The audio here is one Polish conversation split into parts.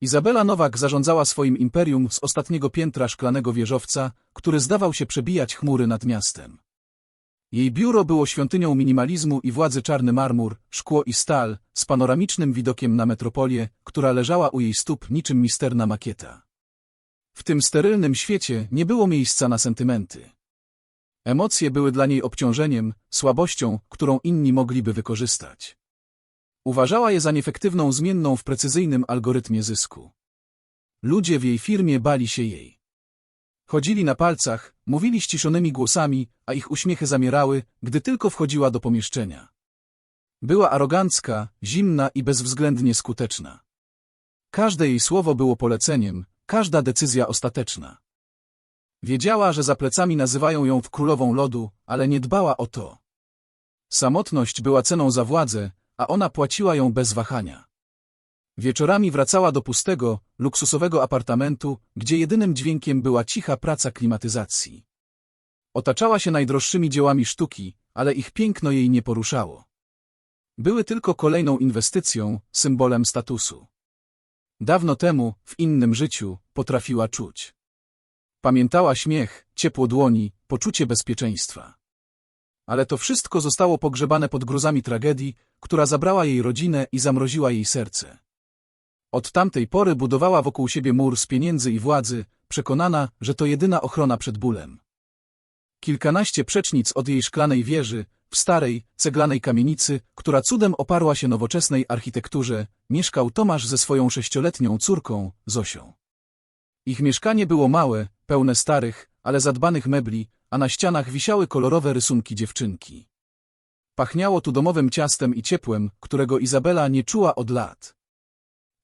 Izabela Nowak zarządzała swoim imperium z ostatniego piętra szklanego wieżowca, który zdawał się przebijać chmury nad miastem. Jej biuro było świątynią minimalizmu i władzy czarny marmur, szkło i stal, z panoramicznym widokiem na metropolię, która leżała u jej stóp niczym misterna makieta. W tym sterylnym świecie nie było miejsca na sentymenty. Emocje były dla niej obciążeniem, słabością, którą inni mogliby wykorzystać. Uważała je za nieefektywną zmienną w precyzyjnym algorytmie zysku. Ludzie w jej firmie bali się jej. Chodzili na palcach, mówili ściszonymi głosami, a ich uśmiechy zamierały, gdy tylko wchodziła do pomieszczenia. Była arogancka, zimna i bezwzględnie skuteczna. Każde jej słowo było poleceniem, każda decyzja ostateczna. Wiedziała, że za plecami nazywają ją w królową lodu, ale nie dbała o to. Samotność była ceną za władzę, a ona płaciła ją bez wahania. Wieczorami wracała do pustego, luksusowego apartamentu, gdzie jedynym dźwiękiem była cicha praca klimatyzacji. Otaczała się najdroższymi dziełami sztuki, ale ich piękno jej nie poruszało. Były tylko kolejną inwestycją, symbolem statusu. Dawno temu, w innym życiu, potrafiła czuć. Pamiętała śmiech, ciepło dłoni, poczucie bezpieczeństwa. Ale to wszystko zostało pogrzebane pod gruzami tragedii, która zabrała jej rodzinę i zamroziła jej serce. Od tamtej pory budowała wokół siebie mur z pieniędzy i władzy, przekonana, że to jedyna ochrona przed bólem. Kilkanaście przecznic od jej szklanej wieży, w starej, ceglanej kamienicy, która cudem oparła się nowoczesnej architekturze, mieszkał Tomasz ze swoją sześcioletnią córką, Zosią. Ich mieszkanie było małe, pełne starych, ale zadbanych mebli, a na ścianach wisiały kolorowe rysunki dziewczynki. Pachniało tu domowym ciastem i ciepłem, którego Izabela nie czuła od lat.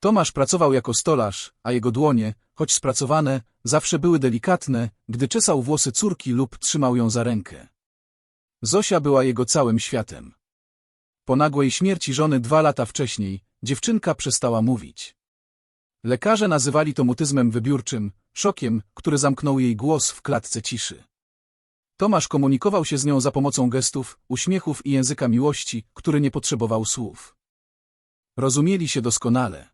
Tomasz pracował jako stolarz, a jego dłonie, choć spracowane, zawsze były delikatne, gdy czesał włosy córki lub trzymał ją za rękę. Zosia była jego całym światem. Po nagłej śmierci żony dwa lata wcześniej, dziewczynka przestała mówić. Lekarze nazywali to mutyzmem wybiórczym, szokiem, który zamknął jej głos w klatce ciszy. Tomasz komunikował się z nią za pomocą gestów, uśmiechów i języka miłości, który nie potrzebował słów. Rozumieli się doskonale.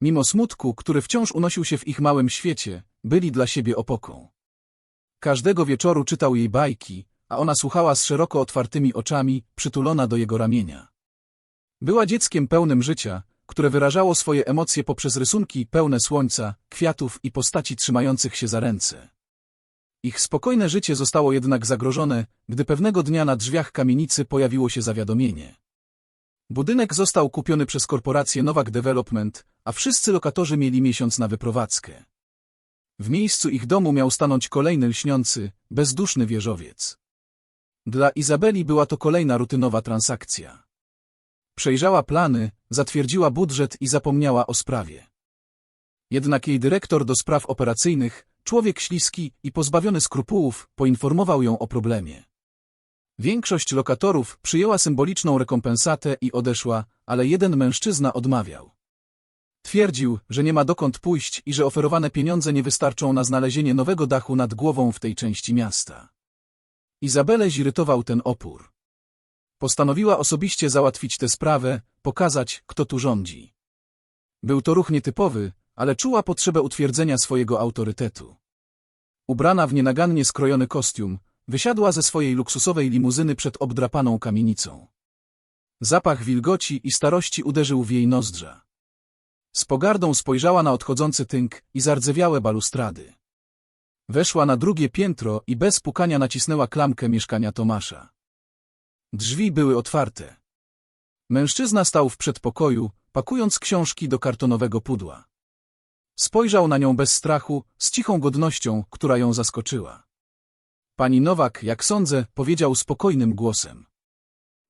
Mimo smutku, który wciąż unosił się w ich małym świecie, byli dla siebie opoką. Każdego wieczoru czytał jej bajki, a ona słuchała z szeroko otwartymi oczami, przytulona do jego ramienia. Była dzieckiem pełnym życia, które wyrażało swoje emocje poprzez rysunki pełne słońca, kwiatów i postaci trzymających się za ręce. Ich spokojne życie zostało jednak zagrożone, gdy pewnego dnia na drzwiach kamienicy pojawiło się zawiadomienie. Budynek został kupiony przez korporację Nowak Development, a wszyscy lokatorzy mieli miesiąc na wyprowadzkę. W miejscu ich domu miał stanąć kolejny lśniący, bezduszny wieżowiec. Dla Izabeli była to kolejna rutynowa transakcja. Przejrzała plany, zatwierdziła budżet i zapomniała o sprawie. Jednak jej dyrektor do spraw operacyjnych, człowiek śliski i pozbawiony skrupułów, poinformował ją o problemie. Większość lokatorów przyjęła symboliczną rekompensatę i odeszła, ale jeden mężczyzna odmawiał. Twierdził, że nie ma dokąd pójść i że oferowane pieniądze nie wystarczą na znalezienie nowego dachu nad głową w tej części miasta. Izabelę zirytował ten opór. Postanowiła osobiście załatwić tę sprawę, pokazać, kto tu rządzi. Był to ruch nietypowy, ale czuła potrzebę utwierdzenia swojego autorytetu. Ubrana w nienagannie skrojony kostium, wysiadła ze swojej luksusowej limuzyny przed obdrapaną kamienicą. Zapach wilgoci i starości uderzył w jej nozdrza. Z pogardą spojrzała na odchodzący tynk i zardzewiałe balustrady. Weszła na drugie piętro i bez pukania nacisnęła klamkę mieszkania Tomasza. Drzwi były otwarte. Mężczyzna stał w przedpokoju, pakując książki do kartonowego pudła. Spojrzał na nią bez strachu, z cichą godnością, która ją zaskoczyła. Pani Nowak, jak sądzę, powiedział spokojnym głosem.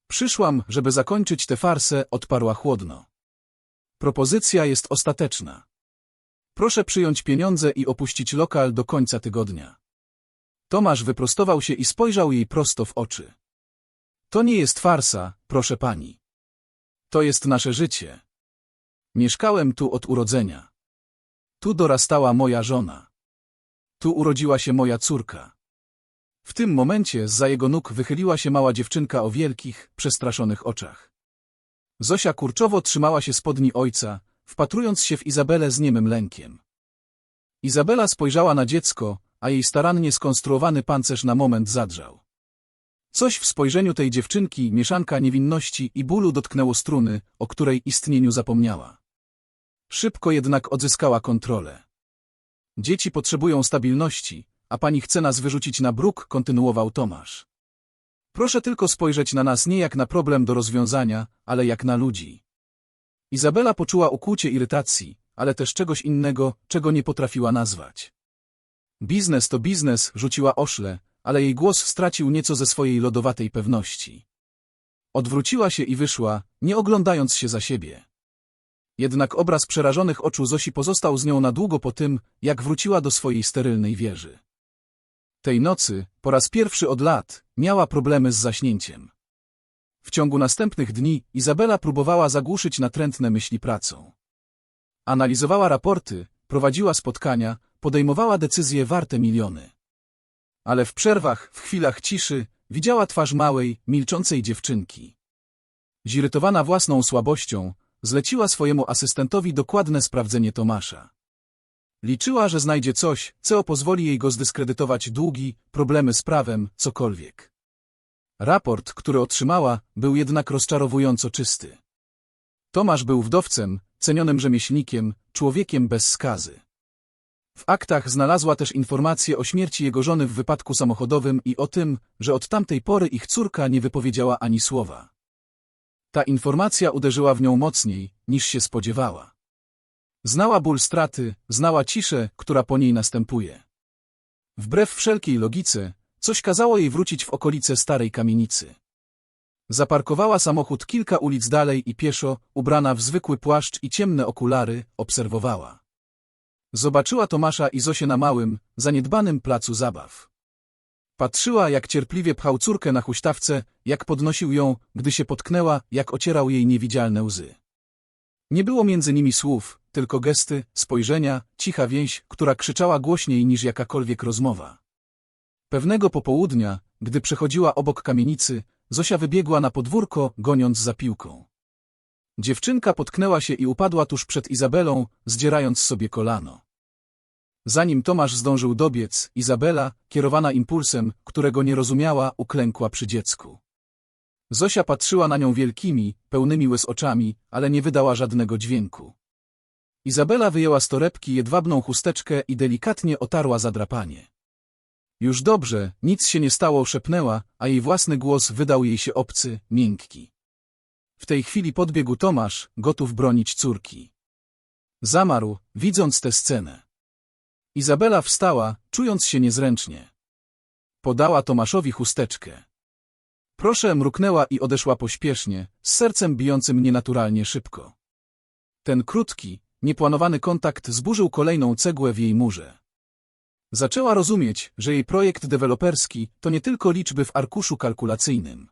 Przyszłam, żeby zakończyć tę farsę, odparła chłodno. Propozycja jest ostateczna. Proszę przyjąć pieniądze i opuścić lokal do końca tygodnia. Tomasz wyprostował się i spojrzał jej prosto w oczy. To nie jest farsa, proszę pani. To jest nasze życie. Mieszkałem tu od urodzenia. Tu dorastała moja żona. Tu urodziła się moja córka. W tym momencie za jego nóg wychyliła się mała dziewczynka o wielkich, przestraszonych oczach. Zosia kurczowo trzymała się spodni ojca, wpatrując się w Izabelę z niemym lękiem. Izabela spojrzała na dziecko, a jej starannie skonstruowany pancerz na moment zadrżał. Coś w spojrzeniu tej dziewczynki, mieszanka niewinności i bólu dotknęło struny, o której istnieniu zapomniała. Szybko jednak odzyskała kontrolę. Dzieci potrzebują stabilności, a pani chce nas wyrzucić na bruk, kontynuował Tomasz. Proszę tylko spojrzeć na nas nie jak na problem do rozwiązania, ale jak na ludzi. Izabela poczuła ukłucie irytacji, ale też czegoś innego, czego nie potrafiła nazwać. Biznes to biznes, rzuciła oszle, ale jej głos stracił nieco ze swojej lodowatej pewności. Odwróciła się i wyszła, nie oglądając się za siebie. Jednak obraz przerażonych oczu Zosi pozostał z nią na długo po tym, jak wróciła do swojej sterylnej wieży. Tej nocy, po raz pierwszy od lat, miała problemy z zaśnięciem. W ciągu następnych dni Izabela próbowała zagłuszyć natrętne myśli pracą. Analizowała raporty, prowadziła spotkania, podejmowała decyzje warte miliony. Ale w przerwach, w chwilach ciszy, widziała twarz małej, milczącej dziewczynki. Zirytowana własną słabością, zleciła swojemu asystentowi dokładne sprawdzenie Tomasza. Liczyła, że znajdzie coś, co pozwoli jej go zdyskredytować długi, problemy z prawem, cokolwiek. Raport, który otrzymała, był jednak rozczarowująco czysty. Tomasz był wdowcem, cenionym rzemieślnikiem, człowiekiem bez skazy. W aktach znalazła też informację o śmierci jego żony w wypadku samochodowym i o tym, że od tamtej pory ich córka nie wypowiedziała ani słowa. Ta informacja uderzyła w nią mocniej, niż się spodziewała. Znała ból straty, znała ciszę, która po niej następuje. Wbrew wszelkiej logice, coś kazało jej wrócić w okolice starej kamienicy. Zaparkowała samochód kilka ulic dalej i pieszo, ubrana w zwykły płaszcz i ciemne okulary, obserwowała. Zobaczyła Tomasza i Zosię na małym, zaniedbanym placu zabaw. Patrzyła, jak cierpliwie pchał córkę na huśtawce, jak podnosił ją, gdy się potknęła, jak ocierał jej niewidzialne łzy. Nie było między nimi słów, tylko gesty, spojrzenia, cicha więź, która krzyczała głośniej niż jakakolwiek rozmowa. Pewnego popołudnia, gdy przechodziła obok kamienicy, Zosia wybiegła na podwórko, goniąc za piłką. Dziewczynka potknęła się i upadła tuż przed Izabelą, zdzierając sobie kolano. Zanim Tomasz zdążył dobiec, Izabela, kierowana impulsem, którego nie rozumiała, uklękła przy dziecku. Zosia patrzyła na nią wielkimi, pełnymi łez oczami, ale nie wydała żadnego dźwięku. Izabela wyjęła z torebki jedwabną chusteczkę i delikatnie otarła zadrapanie. Już dobrze, nic się nie stało, szepnęła, a jej własny głos wydał jej się obcy, miękki. W tej chwili podbiegł Tomasz, gotów bronić córki. Zamarł, widząc tę scenę. Izabela wstała, czując się niezręcznie. Podała Tomaszowi chusteczkę. Proszę mruknęła i odeszła pośpiesznie, z sercem bijącym nienaturalnie szybko. Ten krótki, nieplanowany kontakt zburzył kolejną cegłę w jej murze. Zaczęła rozumieć, że jej projekt deweloperski to nie tylko liczby w arkuszu kalkulacyjnym.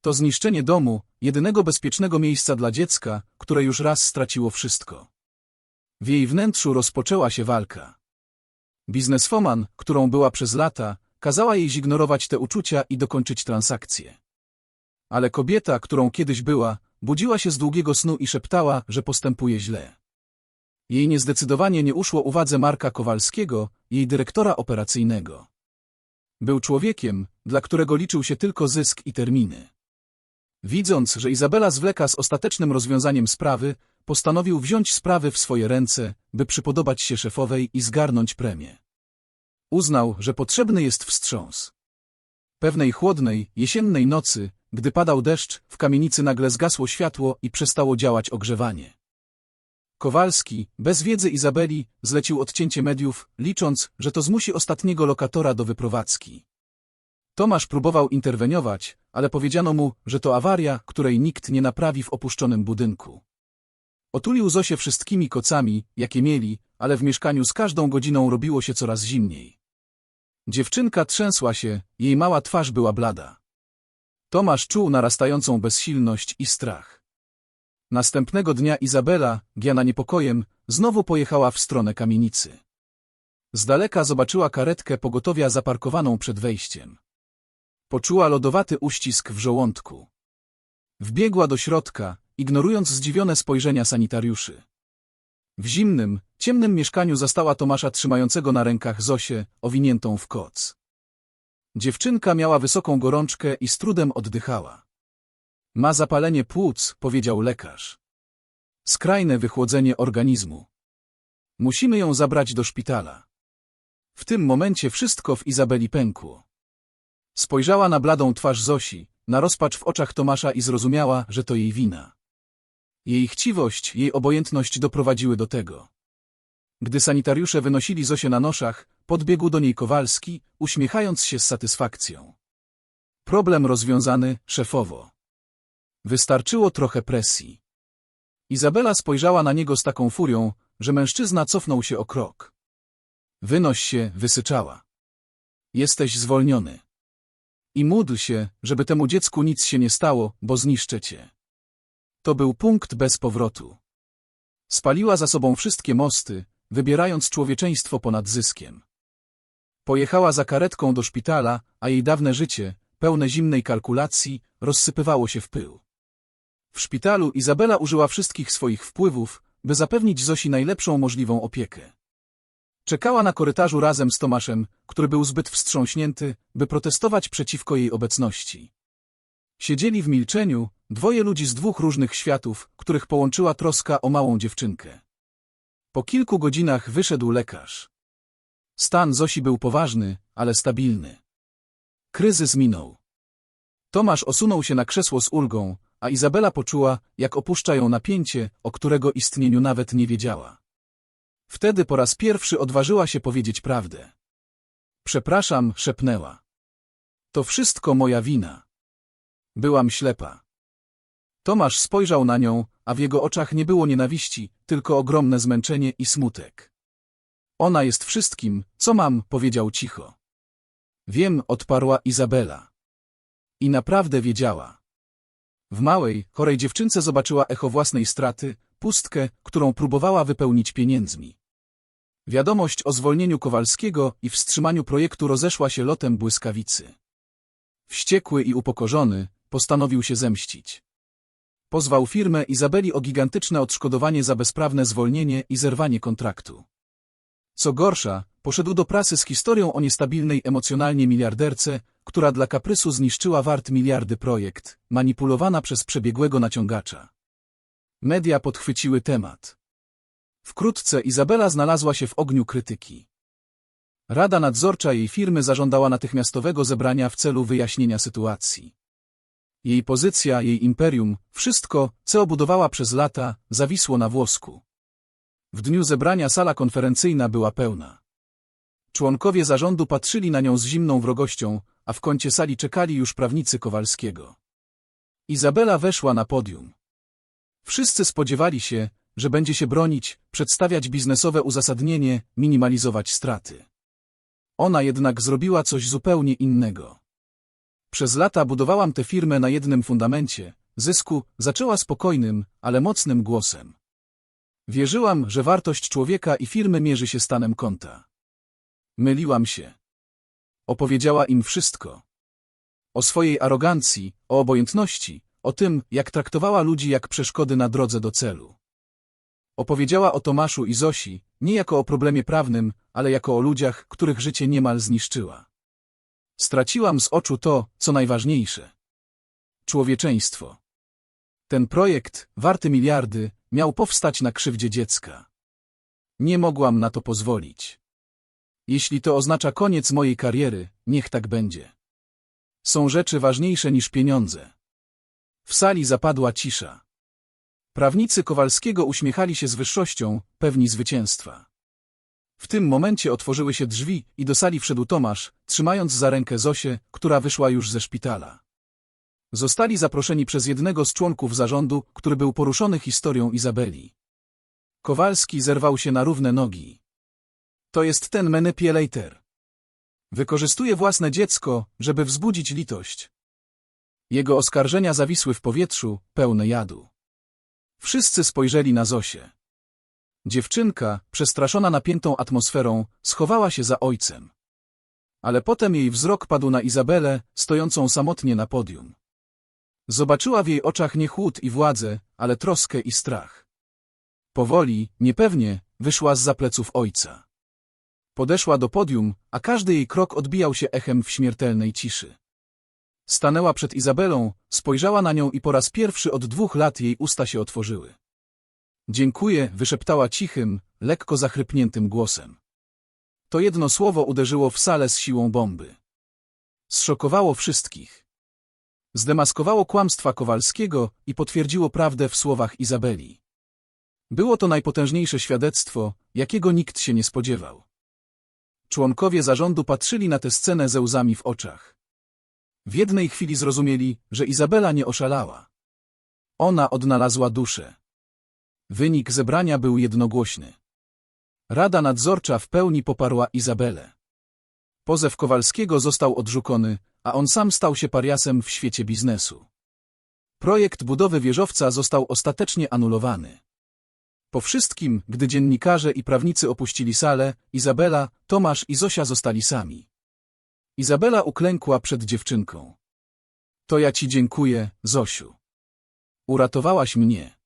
To zniszczenie domu, jedynego bezpiecznego miejsca dla dziecka, które już raz straciło wszystko. W jej wnętrzu rozpoczęła się walka. Bizneswoman, którą była przez lata, kazała jej zignorować te uczucia i dokończyć transakcję. Ale kobieta, którą kiedyś była, budziła się z długiego snu i szeptała, że postępuje źle. Jej niezdecydowanie nie uszło uwadze Marka Kowalskiego, jej dyrektora operacyjnego. Był człowiekiem, dla którego liczył się tylko zysk i terminy. Widząc, że Izabela zwleka z ostatecznym rozwiązaniem sprawy, postanowił wziąć sprawy w swoje ręce, by przypodobać się szefowej i zgarnąć premię. Uznał, że potrzebny jest wstrząs. Pewnej chłodnej, jesiennej nocy, gdy padał deszcz, w kamienicy nagle zgasło światło i przestało działać ogrzewanie. Kowalski, bez wiedzy Izabeli, zlecił odcięcie mediów, licząc, że to zmusi ostatniego lokatora do wyprowadzki. Tomasz próbował interweniować, ale powiedziano mu, że to awaria, której nikt nie naprawi w opuszczonym budynku. Otulił Zosię wszystkimi kocami, jakie mieli, ale w mieszkaniu z każdą godziną robiło się coraz zimniej. Dziewczynka trzęsła się, jej mała twarz była blada. Tomasz czuł narastającą bezsilność i strach. Następnego dnia Izabela, giana niepokojem, znowu pojechała w stronę kamienicy. Z daleka zobaczyła karetkę pogotowia zaparkowaną przed wejściem. Poczuła lodowaty uścisk w żołądku. Wbiegła do środka, ignorując zdziwione spojrzenia sanitariuszy. W zimnym, ciemnym mieszkaniu zastała Tomasza trzymającego na rękach Zosię, owiniętą w koc. Dziewczynka miała wysoką gorączkę i z trudem oddychała. Ma zapalenie płuc, powiedział lekarz. Skrajne wychłodzenie organizmu. Musimy ją zabrać do szpitala. W tym momencie wszystko w Izabeli pękło. Spojrzała na bladą twarz Zosi, na rozpacz w oczach Tomasza i zrozumiała, że to jej wina. Jej chciwość, jej obojętność doprowadziły do tego. Gdy sanitariusze wynosili Zosię na noszach, podbiegł do niej Kowalski, uśmiechając się z satysfakcją. Problem rozwiązany, szefowo. Wystarczyło trochę presji. Izabela spojrzała na niego z taką furią, że mężczyzna cofnął się o krok. Wynoś się, wysyczała. Jesteś zwolniony. I módl się, żeby temu dziecku nic się nie stało, bo zniszczę cię. To był punkt bez powrotu. Spaliła za sobą wszystkie mosty, wybierając człowieczeństwo ponad zyskiem. Pojechała za karetką do szpitala, a jej dawne życie, pełne zimnej kalkulacji, rozsypywało się w pył. W szpitalu Izabela użyła wszystkich swoich wpływów, by zapewnić Zosi najlepszą możliwą opiekę. Czekała na korytarzu razem z Tomaszem, który był zbyt wstrząśnięty, by protestować przeciwko jej obecności. Siedzieli w milczeniu, dwoje ludzi z dwóch różnych światów, których połączyła troska o małą dziewczynkę. Po kilku godzinach wyszedł lekarz. Stan Zosi był poważny, ale stabilny. Kryzys minął. Tomasz osunął się na krzesło z ulgą, a Izabela poczuła, jak opuszcza ją napięcie, o którego istnieniu nawet nie wiedziała. Wtedy po raz pierwszy odważyła się powiedzieć prawdę. Przepraszam, szepnęła. To wszystko moja wina. Byłam ślepa. Tomasz spojrzał na nią, a w jego oczach nie było nienawiści, tylko ogromne zmęczenie i smutek. Ona jest wszystkim, co mam, powiedział cicho. Wiem, odparła Izabela. I naprawdę wiedziała. W małej, chorej dziewczynce zobaczyła echo własnej straty, pustkę, którą próbowała wypełnić pieniędzmi. Wiadomość o zwolnieniu Kowalskiego i wstrzymaniu projektu rozeszła się lotem błyskawicy. Wściekły i upokorzony, postanowił się zemścić. Pozwał firmę Izabeli o gigantyczne odszkodowanie za bezprawne zwolnienie i zerwanie kontraktu. Co gorsza, poszedł do prasy z historią o niestabilnej emocjonalnie miliarderce, która dla kaprysu zniszczyła wart miliardy projekt, manipulowana przez przebiegłego naciągacza. Media podchwyciły temat. Wkrótce Izabela znalazła się w ogniu krytyki. Rada nadzorcza jej firmy zażądała natychmiastowego zebrania w celu wyjaśnienia sytuacji. Jej pozycja, jej imperium, wszystko, co obudowała przez lata, zawisło na włosku. W dniu zebrania sala konferencyjna była pełna. Członkowie zarządu patrzyli na nią z zimną wrogością, a w kącie sali czekali już prawnicy Kowalskiego. Izabela weszła na podium. Wszyscy spodziewali się, że będzie się bronić, przedstawiać biznesowe uzasadnienie, minimalizować straty. Ona jednak zrobiła coś zupełnie innego. Przez lata budowałam tę firmę na jednym fundamencie, zysku, zaczęła spokojnym, ale mocnym głosem. Wierzyłam, że wartość człowieka i firmy mierzy się stanem konta. Myliłam się. Opowiedziała im wszystko. O swojej arogancji, o obojętności, o tym, jak traktowała ludzi jak przeszkody na drodze do celu. Opowiedziała o Tomaszu i Zosi, nie jako o problemie prawnym, ale jako o ludziach, których życie niemal zniszczyła. Straciłam z oczu to, co najważniejsze. Człowieczeństwo. Ten projekt, warty miliardy, miał powstać na krzywdzie dziecka. Nie mogłam na to pozwolić. Jeśli to oznacza koniec mojej kariery, niech tak będzie. Są rzeczy ważniejsze niż pieniądze. W sali zapadła cisza. Prawnicy Kowalskiego uśmiechali się z wyższością, pewni zwycięstwa. W tym momencie otworzyły się drzwi i do sali wszedł Tomasz, trzymając za rękę Zosię, która wyszła już ze szpitala. Zostali zaproszeni przez jednego z członków zarządu, który był poruszony historią Izabeli. Kowalski zerwał się na równe nogi. To jest ten manipulator. Wykorzystuje własne dziecko, żeby wzbudzić litość. Jego oskarżenia zawisły w powietrzu, pełne jadu. Wszyscy spojrzeli na Zosię. Dziewczynka, przestraszona napiętą atmosferą, schowała się za ojcem. Ale potem jej wzrok padł na Izabelę, stojącą samotnie na podium. Zobaczyła w jej oczach nie chłód i władzę, ale troskę i strach. Powoli, niepewnie, wyszła z pleców ojca. Podeszła do podium, a każdy jej krok odbijał się echem w śmiertelnej ciszy. Stanęła przed Izabelą, spojrzała na nią i po raz pierwszy od dwóch lat jej usta się otworzyły. Dziękuję, wyszeptała cichym, lekko zachrypniętym głosem. To jedno słowo uderzyło w salę z siłą bomby. Zszokowało wszystkich. Zdemaskowało kłamstwa Kowalskiego i potwierdziło prawdę w słowach Izabeli. Było to najpotężniejsze świadectwo, jakiego nikt się nie spodziewał. Członkowie zarządu patrzyli na tę scenę ze łzami w oczach. W jednej chwili zrozumieli, że Izabela nie oszalała. Ona odnalazła duszę. Wynik zebrania był jednogłośny. Rada nadzorcza w pełni poparła Izabelę. Pozew Kowalskiego został odrzucony, a on sam stał się pariasem w świecie biznesu. Projekt budowy wieżowca został ostatecznie anulowany. Po wszystkim, gdy dziennikarze i prawnicy opuścili salę, Izabela, Tomasz i Zosia zostali sami. Izabela uklękła przed dziewczynką. To ja ci dziękuję, Zosiu. Uratowałaś mnie.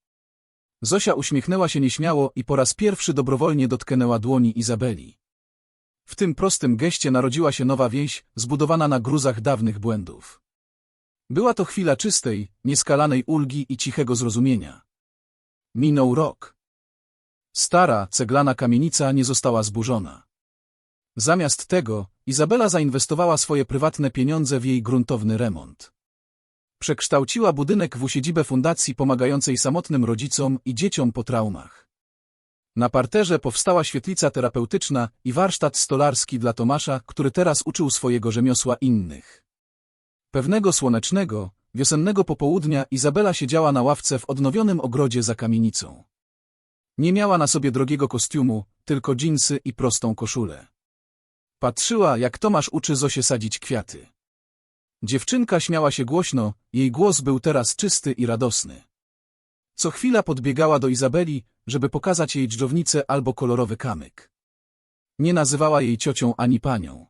Zosia uśmiechnęła się nieśmiało i po raz pierwszy dobrowolnie dotknęła dłoni Izabeli. W tym prostym geście narodziła się nowa więź, zbudowana na gruzach dawnych błędów. Była to chwila czystej, nieskalanej ulgi i cichego zrozumienia. Minął rok. Stara, ceglana kamienica nie została zburzona. Zamiast tego, Izabela zainwestowała swoje prywatne pieniądze w jej gruntowny remont. Przekształciła budynek w siedzibę fundacji pomagającej samotnym rodzicom i dzieciom po traumach. Na parterze powstała świetlica terapeutyczna i warsztat stolarski dla Tomasza, który teraz uczył swojego rzemiosła innych. Pewnego słonecznego, wiosennego popołudnia Izabela siedziała na ławce w odnowionym ogrodzie za kamienicą. Nie miała na sobie drogiego kostiumu, tylko dżinsy i prostą koszulę. Patrzyła, jak Tomasz uczy Zosię sadzić kwiaty. Dziewczynka śmiała się głośno, jej głos był teraz czysty i radosny. Co chwila podbiegała do Izabeli, żeby pokazać jej dżdżownicę albo kolorowy kamyk. Nie nazywała jej ciocią ani panią.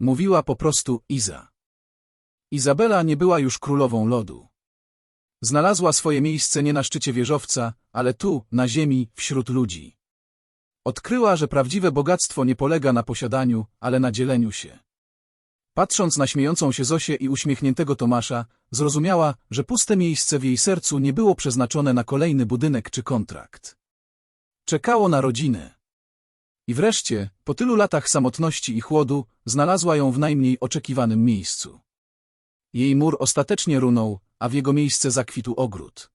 Mówiła po prostu Iza. Izabela nie była już królową lodu. Znalazła swoje miejsce nie na szczycie wieżowca, ale tu, na ziemi, wśród ludzi. Odkryła, że prawdziwe bogactwo nie polega na posiadaniu, ale na dzieleniu się. Patrząc na śmiejącą się Zosię i uśmiechniętego Tomasza, zrozumiała, że puste miejsce w jej sercu nie było przeznaczone na kolejny budynek czy kontrakt. Czekało na rodzinę. I wreszcie, po tylu latach samotności i chłodu, znalazła ją w najmniej oczekiwanym miejscu. Jej mur ostatecznie runął, a w jego miejsce zakwitł ogród.